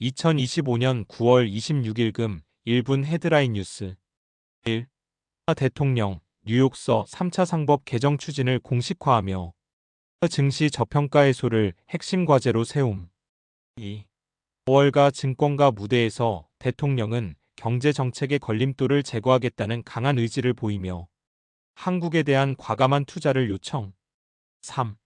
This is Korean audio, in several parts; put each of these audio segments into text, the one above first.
2025년 9월 26일금 1분 헤드라인 뉴스 1. 대통령 뉴욕서 3차 상법 개정 추진을 공식화하며 증시 저평가 해소를 핵심 과제로 세움 2. 5월가 증권가 무대에서 대통령은 경제 정책의 걸림돌을 제거하겠다는 강한 의지를 보이며 한국에 대한 과감한 투자를 요청 3.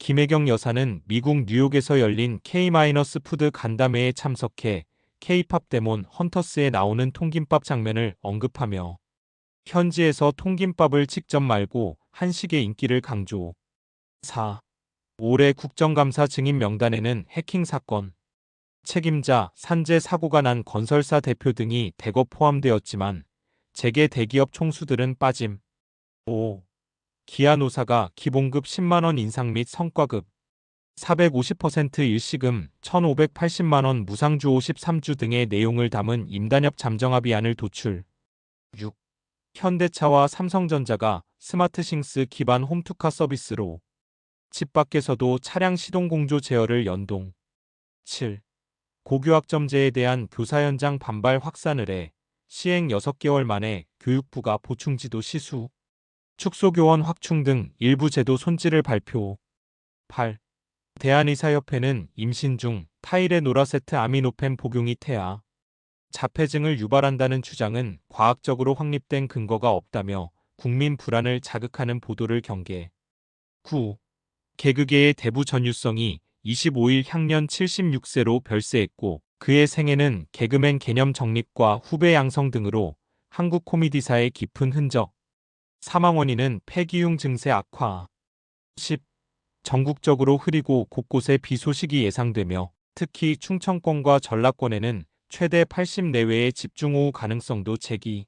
김혜경 여사는 미국 뉴욕에서 열린 K-푸드 간담회에 참석해 K-팝 데몬 헌터스에 나오는 통김밥 장면을 언급하며 현지에서 통김밥을 직접 말고 한식의 인기를 강조. 4. 올해 국정감사 증인 명단에는 해킹 사건, 책임자, 산재 사고가 난 건설사 대표 등이 대거 포함되었지만 재계 대기업 총수들은 빠짐. 5. 기아 노사가 기본급 10만원 인상 및 성과급 450% 일시금 1,580만원 무상주 53주 등의 내용을 담은 임단협 잠정합의안을 도출 6. 현대차와 삼성전자가 스마트싱스 기반 홈투카 서비스로 집 밖에서도 차량 시동 공조 제어를 연동 7. 고교학점제에 대한 교사 현장 반발 확산을 해 시행 6개월 만에 교육부가 보충지도 시수 축소교원 확충 등 일부 제도 손질을 발표. 8. 대한의사협회는 임신 중 타일의 노라세트 아미노펜 복용이 태아, 자폐증을 유발한다는 주장은 과학적으로 확립된 근거가 없다며 국민 불안을 자극하는 보도를 경계. 9. 개그계의 대부 전유성이 25일 향년 76세로 별세했고 그의 생애는 개그맨 개념 정립과 후배 양성 등으로 한국 코미디사의 깊은 흔적. 사망 원인은 폐기흉 증세 악화. 10. 전국적으로 흐리고 곳곳에 비 소식이 예상되며 특히 충청권과 전라권에는 최대 80 내외의 집중호우 가능성도 제기.